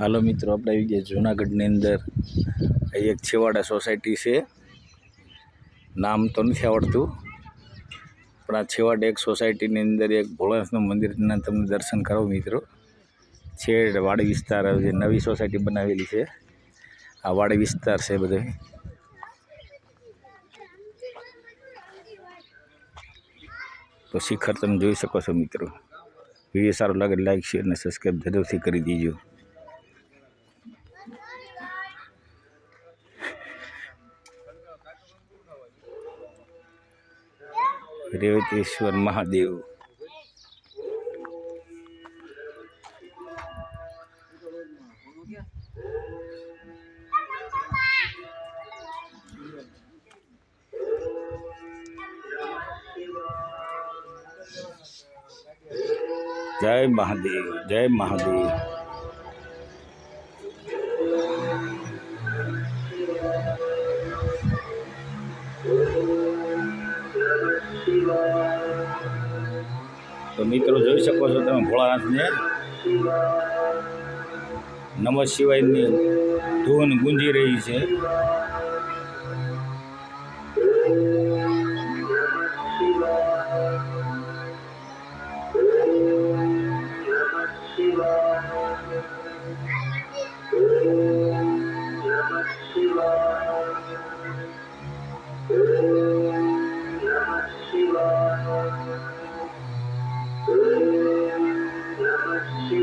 હાલો મિત્રો, આપણે આવી ગયા જુનાગઢની અંદર. અહીં એક છેવાડા સોસાયટી છે. નામ તો નથી આવડતું, પણ આ છેવાડે એક સોસાયટીની અંદર એક ભોળાનાથનું મંદિરના તમને દર્શન કરો મિત્રો. છેડ વાડી વિસ્તાર છે નવી સોસાયટી બનાવેલી છે. આ વાડી વિસ્તાર છે બધે. તો શિખર તમે જોઈ શકો છો મિત્રો. વીડિયો સારો લાગે લાઈક, શેર અને સબસ્ક્રાઈબ જરૂરથી કરી દીજો. રેવતેશ્વર મહાદેવ. જય મહાદેવ જય મહાદેવ. તો મિત્રો જોઈ શકો છો તમે ભોળાનાથને. નમઃ શિવાયની ધૂન ગુંજી રહી છે.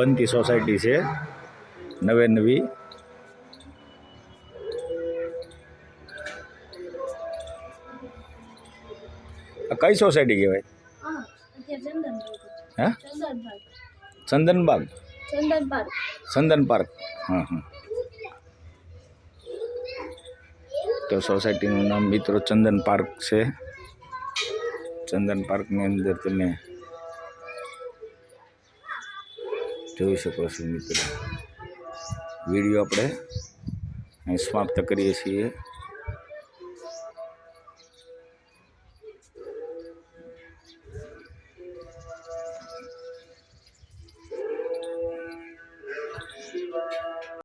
બનતી સોસાયટી છે. નવે નવી. આ કઈ સોસાયટી કહેવાય? હા અત્યારે Chandan Park Chandan Park Chandan Park હા હા તો સોસાયટીનું નામ મિત્રો ચંદન પાર્ક છે. ચંદન પાર્કની અંદર તમે જોઈ શકો છો મિત્રો. વીડિયો આપણે અહીં સમાપ્ત કરીએ છીએ.